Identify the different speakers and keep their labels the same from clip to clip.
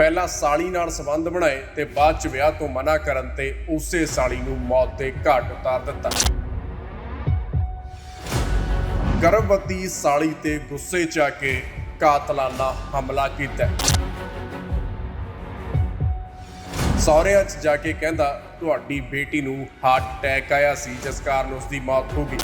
Speaker 1: ਪਹਿਲਾਂ ਸਾਲੀ ਨਾਲ ਸੰਬੰਧ ਬਣਾਏ ਤੇ ਬਾਅਦ ਚ ਵਿਆਹ ਤੋਂ ਮਨਾ ਕਰਨ ਤੇ ਉਸੇ ਸਾਲੀ ਨੂੰ ਮੌਤ ਦੇ ਘਾਟ ਉਤਾਰ ਦਿੱਤਾ। ਗਰਭਵਤੀ ਸਾਲੀ ਤੇ ਗੁੱਸੇ ਚ ਆ ਕੇ ਕਾਤਲਾਨਾ ਹਮਲਾ ਕੀਤਾ। ਸਹੁਰਿਆਂ 'ਚ ਜਾ ਕੇ ਕਹਿੰਦਾ, ਤੁਹਾਡੀ ਬੇਟੀ ਨੂੰ ਹਾਰਟ ਅਟੈਕ ਆਇਆ ਸੀ, ਜਿਸ ਕਾਰਨ ਉਸ ਦੀ ਮੌਤ ਹੋ ਗਈ।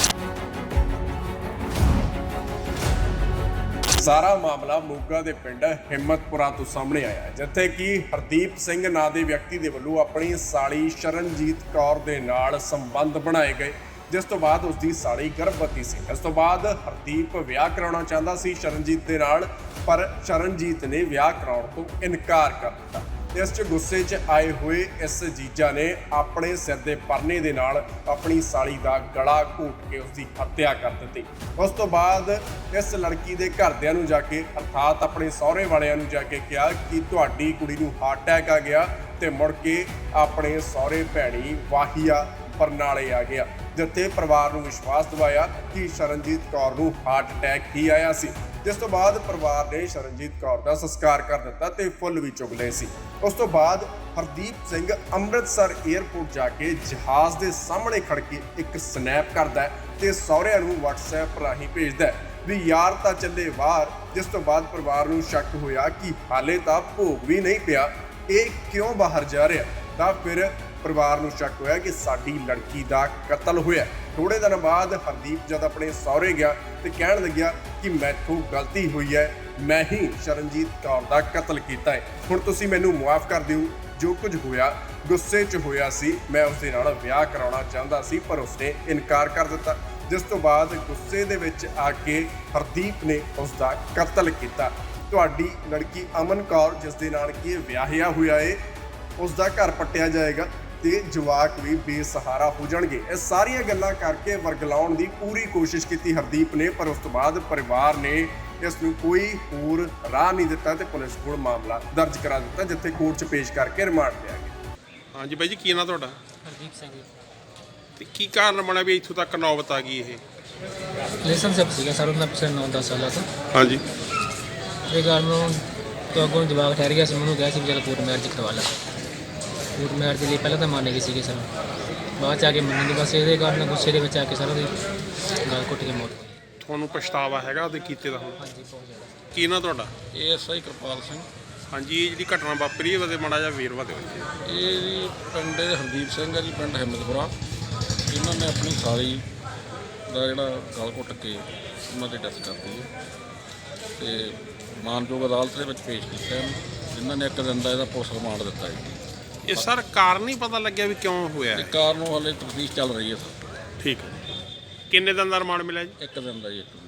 Speaker 1: ਸਾਰਾ ਮਾਮਲਾ ਮੋਗਾ ਦੇ ਪਿੰਡ ਹਿੰਮਤਪੁਰਾ ਤੋਂ ਸਾਹਮਣੇ ਆਇਆ ਹੈ, ਜਿੱਥੇ ਕਿ ਹਰਦੀਪ ਸਿੰਘ ਨਾਂ ਦੇ ਵਿਅਕਤੀ ਦੇ ਵੱਲੋਂ ਆਪਣੀ ਸਾਲੀ ਸ਼ਰਨਜੀਤ ਕੌਰ ਦੇ ਨਾਲ ਸੰਬੰਧ ਬਣਾਏ ਗਏ ਜਿਸ ਤੋਂ ਬਾਅਦ ਉਸ ਦੀ ਸਾਲੀ ਗਰਭਵਤੀ ਸੀ। ਇਸ ਤੋਂ ਬਾਅਦ ਹਰਦੀਪ ਵਿਆਹ ਕਰਾਉਣਾ ਚਾਹੁੰਦਾ ਸੀ ਸ਼ਰਨਜੀਤ ਦੇ ਨਾਲ ਪਰ ਸ਼ਰਨਜੀਤ ਨੇ ਵਿਆਹ ਕਰਾਉਣ ਤੋਂ ਇਨਕਾਰ ਕਰ ਦਿੱਤਾ। ਇਸ 'ਚ ਗੁੱਸੇ 'ਚ ਆਏ ਹੋਏ ਇਸ ਜੀਜਾ ਨੇ ਆਪਣੇ ਸਿਰ ਦੇ ਪਰਨੇ ਦੇ ਨਾਲ ਆਪਣੀ ਸਾਲੀ ਦਾ ਗਲਾ ਘੋਟ ਕੇ ਉਸ ਦੀ ਹੱਤਿਆ ਕਰ ਦਿੱਤੀ। ਉਸ ਤੋਂ ਬਾਅਦ ਇਸ ਲੜਕੀ ਦੇ ਘਰਦਿਆਂ ਨੂੰ ਜਾ ਕੇ, ਅਰਥਾਤ ਆਪਣੇ ਸਹੁਰੇ ਵਾਲਿਆਂ ਨੂੰ ਜਾ ਕੇ ਕਿਹਾ ਕਿ ਤੁਹਾਡੀ ਕੁੜੀ ਨੂੰ ਹਾਰਟ ਅਟੈਕ ਆ ਗਿਆ ਤੇ ਮੁੜ ਕੇ ਆਪਣੇ ਸਹੁਰੇ ਭੈਣੀ ਵਾਹੀਆ ਬਰਨਾਲੇ ਆ ਗਿਆ, ਜਿੱਥੇ ਪਰਿਵਾਰ ਨੂੰ ਵਿਸ਼ਵਾਸ ਦਿਵਾਇਆ ਕਿ ਸ਼ਰਨਜੀਤ ਕੌਰ ਨੂੰ ਹਾਰਟ ਅਟੈਕ ਹੀ ਆਇਆ ਸੀ। ਜਿਸ ਤੋਂ ਬਾਅਦ ਪਰਿਵਾਰ ਨੇ ਸ਼ਰਨਜੀਤ ਕੌਰ ਦਾ ਸੰਸਕਾਰ ਕਰ ਦਿੱਤਾ ਤੇ ਫੁੱਲ ਵੀ ਚੁਗ ਲਏ ਸੀ। ਉਸ ਤੋਂ ਬਾਅਦ ਹਰਦੀਪ ਸਿੰਘ ਅੰਮ੍ਰਿਤਸਰ 에ਅਰਪੋਰਟ ਜਾ ਕੇ ਜਹਾਜ਼ ਦੇ ਸਾਹਮਣੇ ਖੜ ਕੇ ਇੱਕ ਸਨੈਪ ਕਰਦਾ ਹੈ ਤੇ ਸਹੁਰਿਆਂ ਨੂੰ WhatsApp ਰਾਹੀਂ ਭੇਜਦਾ ਵੀ, ਯਾਰ, ਤਾਂ ਚੱਲੇ ਬਾਹਰ। ਜਿਸ ਤੋਂ ਬਾਅਦ ਪਰਿਵਾਰ ਨੂੰ ਸ਼ੱਕ ਹੋਇਆ ਕਿ ਹਾਲੇ ਤਾਂ ਭੋਗ ਵੀ ਨਹੀਂ ਪਿਆ। ਇਹ ਕਿਉਂ ਬਾਹਰ ਜਾ ਰਿਹਾ? ਤਾਂ ਫਿਰ ਪਰਿਵਾਰ ਨੂੰ ਸ਼ੱਕ ਹੋਇਆ ਕਿ ਸਾਡੀ ਲੜਕੀ ਦਾ ਕਤਲ ਹੋਇਆ। ਥੋੜੇ ਦਿਨ ਬਾਅਦ ਹਰਦੀਪ ਜਦ ਆਪਣੇ ਸਹੁਰੇ ਗਿਆ ਤੇ ਕਹਿਣ ਲੱਗਿਆ ਕਿ ਮੈਥੋਂ ਗਲਤੀ ਹੋਈ ਹੈ, ਮੈਂ ਹੀ ਸ਼ਰਨਜੀਤ ਕੌਰ ਦਾ ਕਤਲ ਕੀਤਾ ਹੈ। ਹੁਣ ਤੁਸੀਂ ਮੈਨੂੰ ਮੁਆਫ ਕਰ ਦਿਓ। ਜੋ ਕੁਝ ਹੋਇਆ, ਗੁੱਸੇ 'ਚ ਹੋਇਆ ਸੀ, ਮੈਂ ਉਸ ਦੇ ਨਾਲ ਵਿਆਹ ਕਰਾਉਣਾ ਚਾਹੁੰਦਾ ਸੀ, ਪਰ ਉਸਨੇ ਇਨਕਾਰ ਕਰ ਦਿੱਤਾ। ਜਿਸ ਤੋਂ ਬਾਅਦ ਗੁੱਸੇ ਦੇ ਵਿੱਚ ਆ ਕੇ ਹਰਦੀਪ ਨੇ ਉਸ ਦਾ ਕਤਲ ਕੀਤਾ। ਤੁਹਾਡੀ ਲੜਕੀ ਅਮਨ ਕੌਰ ਜਿਸ ਦੇ ਨਾਲ ਕੀ ਵਿਆਹਿਆ ਹੋਇਆ ਏ ਉਸ ਦਾ ਘਰ ਪੱਟਿਆ ਜਾਏਗਾ। ਤੇ ਜਵਾਕ ਵੀ ਬੇਸਹਾਰਾ ਹੋ ਜਾਣਗੇ। ਇਹ ਸਾਰੀਆਂ ਗੱਲਾਂ ਕਰਕੇ ਵਰਗਲਾਉਣ ਦੀ ਪੂਰੀ ਕੋਸ਼ਿਸ਼ ਕੀਤੀ ਹਰਦੀਪ ਨੇ ਪਰ ਉਸ ਤੋਂ ਬਾਅਦ ਪਰਿਵਾਰ ਨੇ ਇਸ ਨੂੰ ਕੋਈ ਹੋਰ ਰਾਹ ਨਹੀਂ ਦਿੱਤਾ ਤੇ ਪੁਲਿਸ ਕੋਲ ਮਾਮਲਾ ਦਰਜ ਕਰਾ ਦਿੱਤਾ ਜਿੱਥੇ ਕੋਰਟ 'ਚ ਪੇਸ਼ ਕਰਕੇ ਰਿਮਾਂਡ ਲਿਆ ਗਿਆ।
Speaker 2: ਹਾਂਜੀ ਬਾਈ ਜੀ ਕੀ ਨਾਂ ਤੁਹਾਡਾ?
Speaker 3: ਹਰਦੀਪ ਸਿੰਘ ਜੀ।
Speaker 2: ਤੇ ਕੀ ਕਾਰਨ ਬਣਿਆ ਵੀ ਇੱਥੋਂ ਤੱਕ ਨੌਬਤ ਆ ਗਈ ਇਹ?
Speaker 3: ਰਿਲੇਸ਼ਨਸ਼ਿਪ ਸੀਗਾ ਸਰ ਉਹਨਾਂ ਪਿਛਲੇ 9-10 ਸਾਲਾਂ ਤੋਂ।
Speaker 2: ਹਾਂਜੀ।
Speaker 3: ਇਹ ਗੱਲ ਨੂੰ ਤੋਂ ਅੱਗੋਂ ਜਵਾਬ ਠਹਿਰ ਗਿਆ ਸੀ ਮੈਨੂੰ ਕਿਹਾ ਸੀ ਵੀ ਚਲ ਕੋਰਟ ਮੈਰਿਜ ਕਰਵਾ ਲੈ। ਕੋਰਟ ਮੈਰਿਜ ਲਈ ਪਹਿਲਾਂ ਤਾਂ ਮੰਨ ਗਈ ਸੀਗੇ ਸਰ। ਬਾਅਦ ਚ ਆ ਕੇ ਮੰਨੀ ਨਹੀਂ ਬਸ ਇਹਦੇ ਕਾਰਨ ਗੁੱਸੇ ਦੇ ਵਿੱਚ ਆ ਕੇ ਸਰ ਉਹਦੀ ਗਲ ਘੁੱਟ ਕੇ ਮੌਤ ਹੋਈ
Speaker 2: ਤੁਹਾਨੂੰ ਪਛਤਾਵਾ ਹੈਗਾ ਉਹਦੇ ਕੀਤੇ ਦਾ ਹੁਣ?
Speaker 3: ਹਾਂਜੀ ਬਹੁਤ ਜ਼ਿਆਦਾ।
Speaker 2: ਕੀ ਨਾਂ ਤੁਹਾਡਾ?
Speaker 4: ਏਐਸਆਈ ਕਿਰਪਾਲ ਸਿੰਘ।
Speaker 2: ਹਾਂਜੀ ਇਹ ਜਿਹੜੀ ਘਟਨਾ ਵਾਪਰੀ ਹੈ ਉਹਦੇ ਮਾੜਾ ਜਿਹਾ ਵੇਰਵਾ ਦਿਓ
Speaker 4: ਇਹ ਜੀ ਪਿੰਡ ਦੇ ਹਰਦੀਪ ਸਿੰਘ ਹੈ ਜੀ ਪਿੰਡ ਹਿੰਮਤਪੁਰਾ। ਇਹਨਾਂ ਨੇ ਆਪਣੀ ਸਾਲੀ ਦਾ ਜਿਹੜਾ ਗਲ ਘੁੱਟ ਕੇ ਉਹਨਾਂ ਦੀ ਡੈਥ ਕਰਤੀ ਹੈ ਤੇ ਮਾਨਯੋਗ ਅਦਾਲਤ ਦੇ ਵਿੱਚ ਪੇਸ਼ ਕੀਤਾ ਇਹਨੂੰ। ਇਹਨਾਂ ਨੇ ਇੱਕ ਦਿਨ ਦਾ ਇਹਦਾ ਪੁਲਿਸ ਰਿਮਾਂਡ ਦਿੱਤਾ ਜੀ।
Speaker 2: ਇਹ ਸਰ ਕਾਰਨ ਨਹੀਂ ਪਤਾ ਲੱਗਿਆ ਵੀ ਕਿਉਂ ਹੋਇਆ ਹੈ?
Speaker 4: ਕਾਰਨ ਹਾਲੇ ਤਫਤੀਸ਼ ਚੱਲ ਰਹੀ ਹੈ ਸਰ।
Speaker 2: ਠੀਕ ਹੈ। ਕਿੰਨੇ ਦਿਨ ਦਾ ਰਿਮਾਂਡ ਮਿਲਿਆ ਜੀ?
Speaker 4: ਇੱਕ ਦਿਨ ਦਾ ਜੀ ਇੱਕ ਦਿਨ।